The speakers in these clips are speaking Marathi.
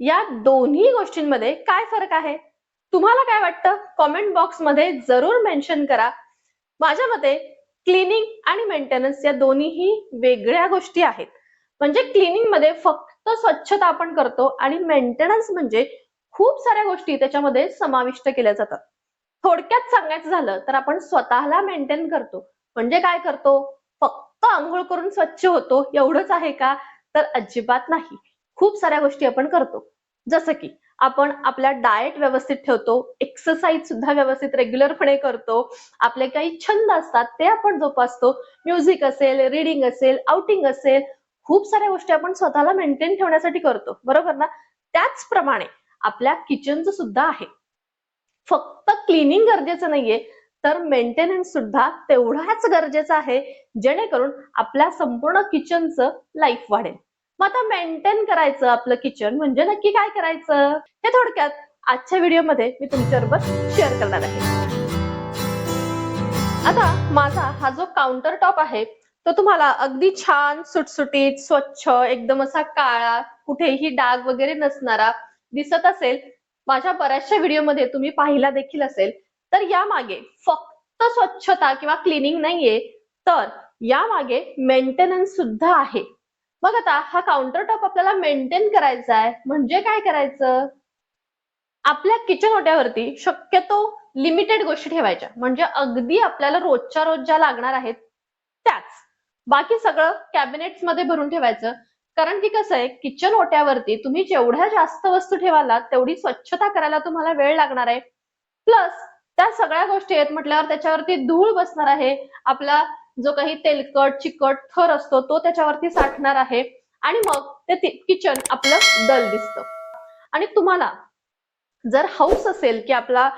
या दोन्ही गोष्टींमध्ये काय फरक आहे? तुम्हाला काय वाटतं? कॉमेंट बॉक्समध्ये जरूर मेन्शन करा. माझ्या मते क्लिनिंग आणि मेंटेनन्स या दोन्हीही वेगळ्या गोष्टी आहेत. म्हणजे क्लिनिंगमध्ये फक्त स्वच्छता आपण करतो आणि मेंटेनन्स म्हणजे खूप साऱ्या गोष्टी त्याच्यामध्ये समाविष्ट केल्या जातात. थोडक्यात सांगायचं झालं तर आपण स्वतःला मेंटेन करतो. म्हणजे काय करतो? फक्त आंघोळ करून स्वच्छ होतो एवढंच आहे का? तर अजिबात नाही. खूप साऱ्या गोष्टी आपण करतो. जसं की आपण आपल्या डाएट व्यवस्थित ठेवतो एक्सरसाइज सुद्धा व्यवस्थित रेग्युलरपणे करतो आपले काही छंद असतात ते आपण जोपासतो म्युझिक असेल रिडिंग असेल आउटिंग असेल खूप साऱ्या गोष्टी आपण स्वतःला मेंटेन ठेवण्यासाठी करतो. बरोबर ना? त्याचप्रमाणे आपल्या किचनचं सुद्धा आहे. फक्त क्लिनिंग गरजेचं नाहीये तर मेंटेनन्स सुद्धा तेवढाच गरजेचं आहे जेणेकरून आपल्या संपूर्ण किचनचं लाईफ वाढेल. मग आता मेंटेन करायचं आपलं किचन म्हणजे नक्की काय करायचं? हे थोडक्यात आजच्या व्हिडिओमध्ये मी तुमच्याबरोबर शेअर करणार आहे. आता माझा हा जो काउंटर टॉप आहे तो तुम्हाला अगदी छान सुटसुटीत स्वच्छ एकदम असा काळा कुठेही डाग वगैरे नसणारा दिसत असेल माझ्या बऱ्याचशा व्हिडिओमध्ये तुम्ही पाहिला देखील असेल. तर यामागे फक्त स्वच्छता किंवा क्लिनिंग नाहीये तर यामागे मेंटेनन्स सुद्धा आहे. मग आता हा काउंटर टॉप आपल्याला मेंटेन करायचा आहे. म्हणजे काय करायचं? आपल्या किचन ओट्यावरती शक्यतो लिमिटेड गोष्टी ठेवायच्या. म्हणजे अगदी आपल्याला रोजच्या रोज ज्या लागणार आहेत त्याच. बाकी सगळं कॅबिनेट्समध्ये भरून ठेवायचं. कारण की कसं आहे किचन ओट्यावरती तुम्ही जेवढ्या जास्त वस्तू ठेवाला तेवढी स्वच्छता करायला तुम्हाला वेळ लागणार आहे. प्लस त्या सगळ्या गोष्टी आहेत म्हटल्यावर त्याच्यावरती धूळ बसणार आहे. आपला जो काही तेलकट चिकट थर असतो तो त्याच्यावरती साठणार आहे. आणि मग ते किचन आपलं डल दिसतं. आणि तुम्हाला जर हाऊस असेल की आपला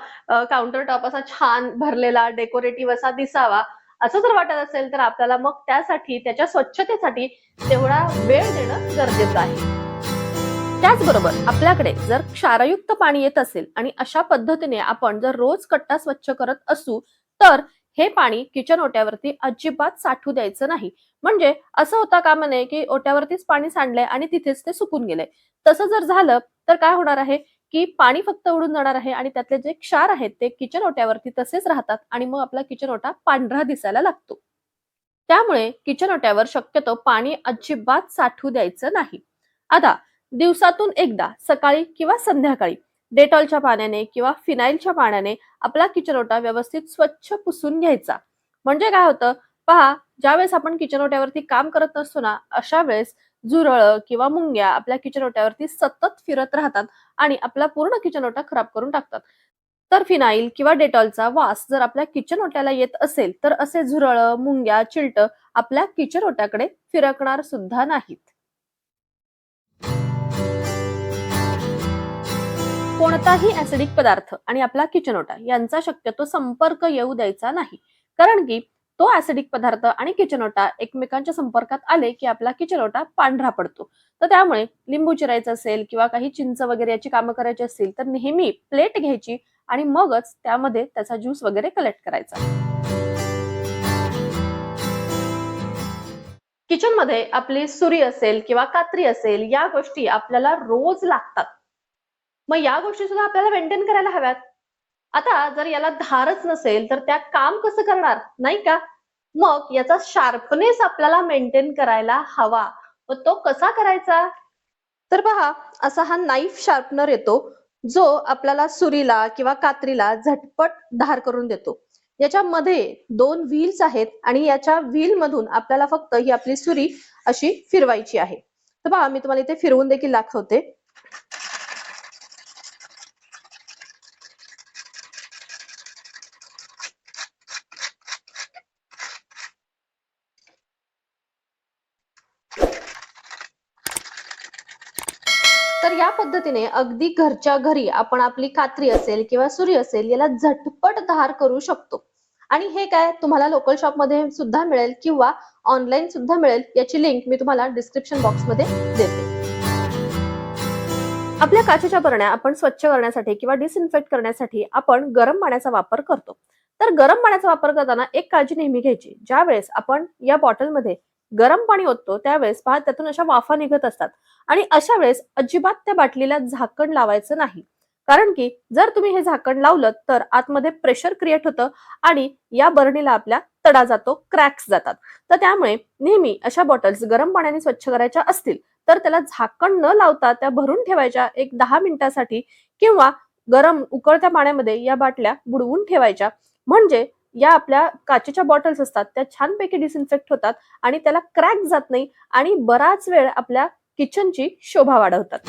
काउंटर टॉप असा छान भरलेला डेकोरेटिव्ह असा दिसावा असं जर वाटत असेल तर आपल्याला मग त्यासाठी त्याच्या स्वच्छतेसाठी तेवढा वेळ देणं गरजेचं आहे. त्याचबरोबर आपल्याकडे जर क्षारयुक्त पाणी येत असेल आणि अशा पद्धतीने आपण जर रोज कट्टा स्वच्छ करत असू तर हे पाणी किचन ओट्यावरती अजिबात साठू द्यायचं नाही. म्हणजे असं होता का नये की ओट्यावरतीच पाणी सांडलंय आणि तिथेच ते सुकून गेलंय. तसं जर झालं तर काय होणार आहे? की पाणी फक्त उडून जाणार आहे आणि त्यातले जे क्षार आहेत ते किचन ओट्यावरती तसेच राहतात आणि मग आपला किचन ओटा पांढरा दिसायला लागतो. त्यामुळे किचन ओट्यावर शक्यतो पाणी अजिबात साठू द्यायचं नाही. आता दिवसातून एकदा सकाळी किंवा संध्याकाळी डेटॉलच्या पाण्याने किंवा फिनाईलच्या पाण्याने आपला किचन ओटा व्यवस्थित स्वच्छ पुसून घ्यायचा. म्हणजे काय होतं? पहा ज्यावेळेस आपण किचन ओट्यावरती काम करत नसतो ना अशा वेळेस झुरळ किंवा मुंग्या आपल्या किचन ओट्यावरती सतत फिरत राहतात आणि आपला पूर्ण किचन ओटा खराब करून टाकतात. तर फिनाईल किंवा डेटॉलचा वास जर आपल्या किचन ओट्याला येत असेल तर असे झुरळ मुंग्या चिलट आपल्या किचन ओट्याकडे फिरकणार सुद्धा नाहीत. कोणताही ऍसिडिक पदार्थ आणि आपला किचन ओटा यांचा शक्यतो संपर्क येऊ द्यायचा नाही. कारण की तो ऍसिडिक पदार्थ आणि किचन ओटा एकमेकांच्या संपर्कात आले की आपला किचन ओटा पांढरा पडतो. तर त्यामुळे लिंबू चिरायचं असेल किंवा काही चिंच वगैरे याची कामं करायची असतील तर नेहमी प्लेट घ्यायची आणि मगच त्यामध्ये त्याचा ज्यूस वगैरे कलेक्ट करायचा. किचनमध्ये आपली सुरी असेल किंवा कात्री असेल या गोष्टी आपल्याला रोज लागतात. मग या गोष्टी सुद्धा आपल्याला मेंटेन करायला हव्यात. आता जर याला धारच नसेल तर त्या काम कसं करणार? नाही का? मग याचा शार्पनेस आपल्याला मेंटेन करायला हवा. व तो कसा करायचा? तर पहा असा हा नाईफ शार्पनर येतो जो आपल्याला सुरीला किंवा कात्रीला झटपट धार करून देतो. याच्यामध्ये दोन व्हील्स आहेत आणि याच्या व्हील मधून आपल्याला फक्त ही आपली सुरी अशी फिरवायची आहे. तर पहा मी तुम्हाला इथे फिरवून देखील दाखवते. तर या पद्धतीने अगदी घरच्या घरी आपण आपली कात्री असेल किंवा सुरी असेल याला झटपट धार करू शकतो. आणि हे काय तुम्हाला लोकल शॉपमध्ये सुद्धा मिळेल किंवा ऑनलाईन सुद्धा मिळेल याची लिंक मी तुम्हाला डिस्क्रिप्शन बॉक्समध्ये देते. आपल्या काचेच्या बरण्या आपण स्वच्छ करण्यासाठी किंवा डिसइन्फेक्ट करण्यासाठी आपण गरम पाण्याचा वापर करतो. तर गरम पाण्याचा वापर करताना एक काळजी नेहमी घ्यायची. ज्या वेळेस आपण या बॉटलमध्ये गरम पाणी ओततो त्यावेळेस पहा त्यातून अशा वाफा निघत असतात. आणि अशा वेळेस अजिबात त्या बाटलीला झाकण लावायचं नाही. कारण की जर तुम्ही हे झाकण लावलं तर आतमध्ये प्रेशर क्रिएट होतं आणि या बरणीला आपल्या तडा जातो क्रॅक्स जातात. तर त्यामुळे नेहमी अशा बॉटल्स गरम पाण्याने स्वच्छ करायच्या असतील तर त्याला झाकण न लावता त्या भरून ठेवायच्या एक दहा मिनिटासाठी किंवा गरम उकळत्या पाण्यामध्ये या बाटल्या बुडवून ठेवायच्या. म्हणजे या आपल्या काचेच्या बॉटल्स असतात त्या छानपैकी डिसइन्फेक्ट होतात आणि त्याला क्रॅक जात नाही आणि बराच वेळ आपल्या किचनची शोभा वाढवतात.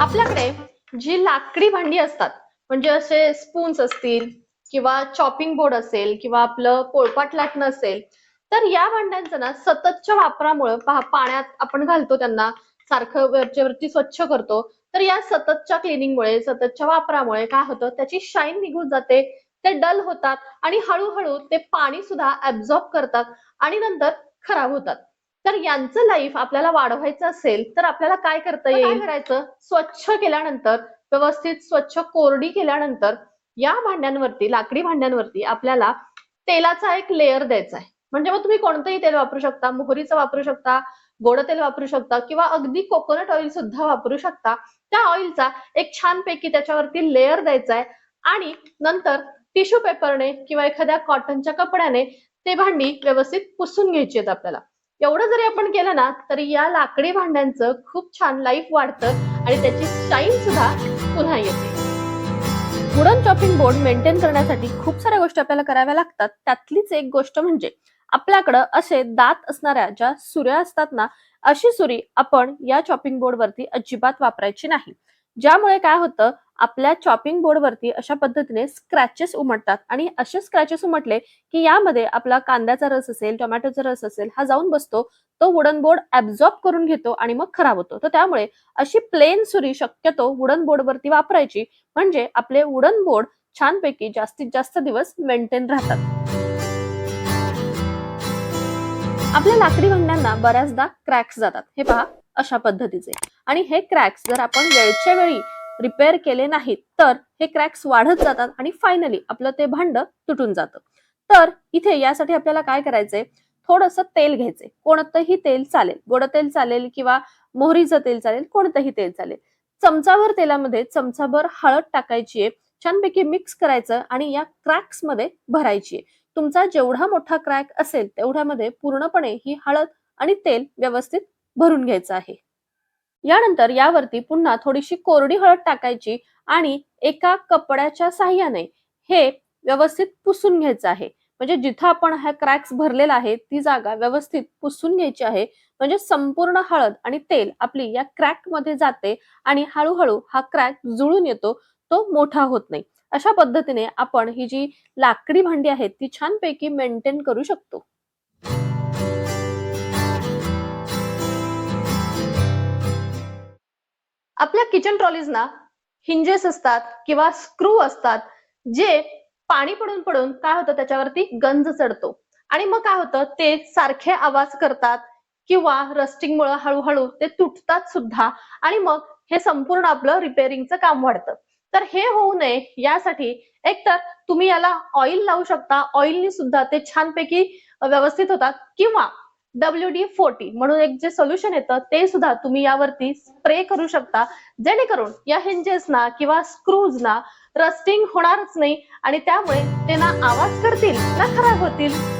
आपल्याकडे जी लाकडी भांडी असतात म्हणजे असे स्पून्स असतील किंवा चॉपिंग बोर्ड असेल किंवा आपलं पोळपाट लाटणं असेल तर या भांड्यांचं ना सततच्या वापरामुळे पाण्यात आपण घालतो त्यांना सारखं वरच्या वरती स्वच्छ करतो तर या सततच्या क्लिनिंगमुळे सततच्या वापरामुळे काय होतं? त्याची शाईन निघून जाते ते डल होतात आणि हळूहळू ते पाणी सुद्धा ऍब्झॉर्ब करतात आणि नंतर खराब होतात. तर यांचं लाईफ आपल्याला वाढवायचं असेल तर आपल्याला काय करता येईल? करायचं? स्वच्छ केल्यानंतर व्यवस्थित स्वच्छ कोरडी केल्यानंतर या भांड्यांवरती लाकडी भांड्यांवरती आपल्याला तेलाचा एक लेअर द्यायचा आहे. म्हणजे मग तुम्ही कोणतंही तेल वापरू शकता मोहरीचं वापरू शकता गोड तेल वापरू शकता किंवा अगदी कोकोनट ऑइल सुद्धा वापरू शकता. त्या ऑइलचा एक छानपैकी त्याच्यावरती लेअर द्यायचा आहे आणि नंतर टिश्यू पेपरने किंवा एखाद्या कॉटनच्या कपड्याने ते भांडी व्यवस्थित पुसून घ्यायची आहेत आपल्याला. एवढं जरी आपण केलं ना तरी या लाकडी भांड्यांचं खूप छान लाईफ वाढतं आणि त्याची शाईन सुद्धा पुन्हा येते. वुडन चॉपिंग बोर्ड मेंटेन करण्यासाठी खूप साऱ्या गोष्टी आपल्याला कराव्या लागतात. त्यातलीच एक गोष्ट म्हणजे आपल्याकडं असे दात असणाऱ्या ज्या सुऱ्या असतात ना अशी सुरी आपण या चॉपिंग बोर्ड वरती अजिबात वापरायची नाही. ज्यामुळे काय होतं आपल्या चॉपिंग बोर्ड वरती अशा पद्धतीने स्क्रॅचेस उमटतात आणि असे स्क्रॅचेस उमटले की यामध्ये आपला कांद्याचा रस असेल टोमॅटोचा रस असेल हा जाऊन बसतो तो वुडन बोर्ड ऍब्झॉर्ब करून घेतो आणि मग खराब होतो. तर त्यामुळे अशी प्लेन सुरी शक्यतो वुडन बोर्ड वरती वापरायची म्हणजे आपले वुडन बोर्ड छानपैकी जास्तीत जास्त दिवस मेंटेन राहतात. आपल्या लाकडी भांड्यांना बऱ्याचदा क्रॅक्स जातात. हे पहा अशा पद्धतीचे. आणि हे क्रॅक्स जर आपण वेळच्या वेळी रिपेअर केले नाहीत तर हे क्रॅक्स वाढत जातात आणि फायनली आपलं ते भांड तुटून जातं. तर इथे यासाठी आपल्याला काय करायचंय? थोडंसं तेल घ्यायचंय. कोणतंही तेल चालेल. गोड तेल चालेल किंवा मोहरीचं तेल चालेल कोणतंही तेल चालेल. चमचाभर तेलामध्ये चमचाभर हळद टाकायची आहे छानपैकी मिक्स करायचं आणि या क्रॅक्समध्ये भरायची आहे तुमचा जेवढा मोठा क्रॅक असेल तेवढ्यामध्ये पूर्णपणे ही हळद आणि तेल व्यवस्थित भरून घ्यायचं आहे. यानंतर यावरती पुन्हा थोडीशी कोरडी हळद टाकायची आणि एका कपड्याच्या साह्याने हे व्यवस्थित पुसून घ्यायचं आहे. म्हणजे जिथं आपण हा क्रॅक्स भरलेला आहे ती जागा व्यवस्थित पुसून घ्यायची आहे. म्हणजे संपूर्ण हळद आणि तेल आपली या क्रॅकमध्ये जाते आणि हळूहळू हा क्रॅक जुळून येतो तो मोठा होत नाही. अशा पद्धतीने आपण ही जी लाकडी भांडी आहेत ती छानपैकी मेंटेन करू शकतो. आपल्या किचन ट्रॉलीजना हिंजेस असतात किंवा स्क्रू असतात जे पाणी पडून पडून काय होतं त्याच्यावरती गंज चढतो. आणि मग काय होतं ते सारखे आवाज करतात किंवा रस्टिंगमुळे हळूहळू ते तुटतात सुद्धा आणि मग हे संपूर्ण आपलं रिपेअरिंगचं काम वाढतं. तर हे होऊ नये यासाठी एकतर तुम्ही याला ऑइल लावू शकता. ऑइलनी सुद्धा ते छानपैकी व्यवस्थित होतात. किंवा डब्ल्यू डी फोर्टी म्हणून एक जे सोल्युशन येतं ते सुद्धा तुम्ही यावरती स्प्रे करू शकता. जेणेकरून या हिंजेसना किंवा स्क्रूजना रस्टिंग होणारच नाही आणि त्यामुळे ते ना आवाज करतील ना खराब होतील.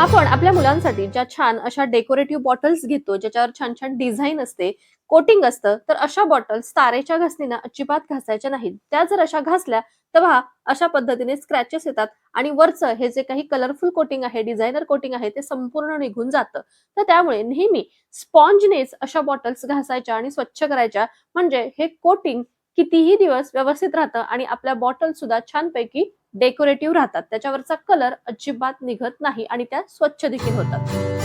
आपण आपल्या मुलांसाठी ज्या छान अशा डेकोरेटिव्ह बॉटल्स घेतो ज्याच्यावर छान छान डिझाईन असते कोटिंग असतं तर अशा बॉटल्स तारेच्या घासणीनं अजिबात घासायच्या नाहीत. त्या जर अशा घासल्या तेव्हा अशा पद्धतीने स्क्रॅचेस येतात आणि वरचं हे जे काही कलरफुल कोटिंग आहे डिझायनर कोटिंग आहे ते संपूर्ण निघून जातं. तर त्यामुळे नेहमी स्पॉन्जनेच अशा बॉटल्स घासायच्या आणि स्वच्छ करायच्या. म्हणजे हे कोटिंग कितीही दिवस व्यवस्थित राहतं आणि आपल्या बॉटल सुद्धा छानपैकी डेकोरेटिव्ह राहतात. त्याच्यावरचा कलर अजिबात निघत नाही आणि त्या स्वच्छ देखील होतात.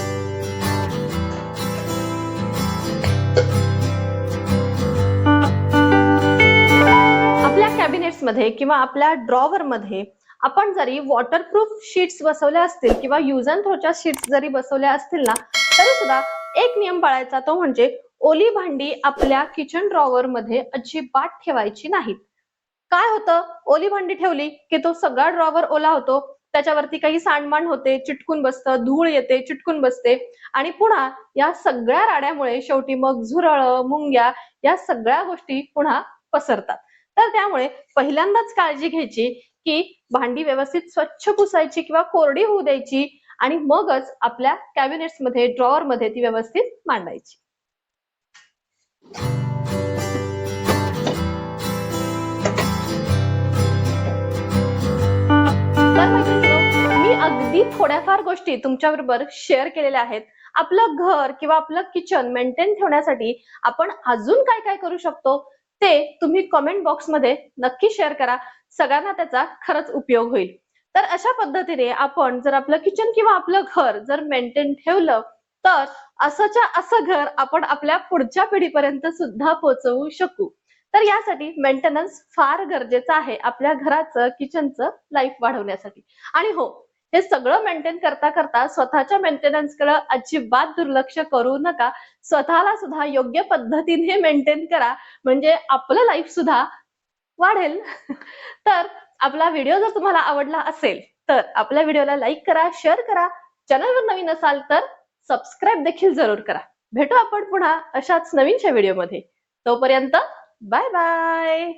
आपल्या कॅबिनेट्समध्ये किंवा आपल्या ड्रॉवर मध्ये आपण जरी वॉटरप्रूफ शीट्स बसवल्या असतील किंवा युज अँड थ्रोच्या शीट्स जरी बसवल्या असतील ना तरी सुद्धा एक नियम पाळायचा तो म्हणजे ओली भांडी आपल्या किचन ड्रॉवर मध्ये अजिबात ठेवायची नाहीत. काय होतं? ओली भांडी ठेवली की तो सगळा ड्रॉवर ओला होतो. त्याच्यावरती काही सांडमांड होते चिटकून बसतं धूळ येते चिटकून बसते. आणि पुन्हा या सगळ्या राड्यामुळे शेवटी मग झुरळ मुंग्या या सगळ्या गोष्टी पुन्हा पसरतात. तर त्यामुळे पहिल्यांदाच काळजी घ्यायची की भांडी व्यवस्थित स्वच्छ पुसायची किंवा कोरडी होऊ द्यायची आणि मगच आपल्या कॅबिनेट्समध्ये मध्ये ड्रॉवर मध्ये ती व्यवस्थित मांडायची. मी अगदी थोड्याफार गोष्टी तुमच्याबरोबर शेअर केलेल्या आहेत. आपलं घर किंवा आपलं किचन मेंटेन ठेवण्यासाठी आपण अजून काय काय करू शकतो ते तुम्ही कमेंट बॉक्समध्ये नक्की शेअर करा. सगळ्यांना त्याचा खरंच उपयोग होईल. तर अशा पद्धतीने आपण जर आपलं किचन किंवा आपलं घर जर मेंटेन ठेवलं तर असंच्या असं घर आपण आपल्या पुढच्या पिढीपर्यंत सुद्धा पोहोचवू शकू. तर यासाठी मेंटेनन्स फार गरजेचं आहे आपल्या घराचं किचनचं लाईफ वाढवण्यासाठी. आणि हो हे सगळं मेंटेन करता करता स्वतःच्या मेंटेनन्सकडे अजिबात दुर्लक्ष करू नका. स्वतःला सुद्धा योग्य पद्धतीने मेंटेन करा. म्हणजे आपलं लाईफ सुद्धा वाढेल. तर आपला व्हिडिओ जर तुम्हाला आवडला असेल तर आपल्या व्हिडिओला लाईक करा शेअर करा. चॅनलवर नवीन असाल तर सबस्क्राईब देखील जरूर करा. भेटू आपण पुन्हा अशाच नवीनच्या व्हिडिओमध्ये तोपर्यंत बाय बाय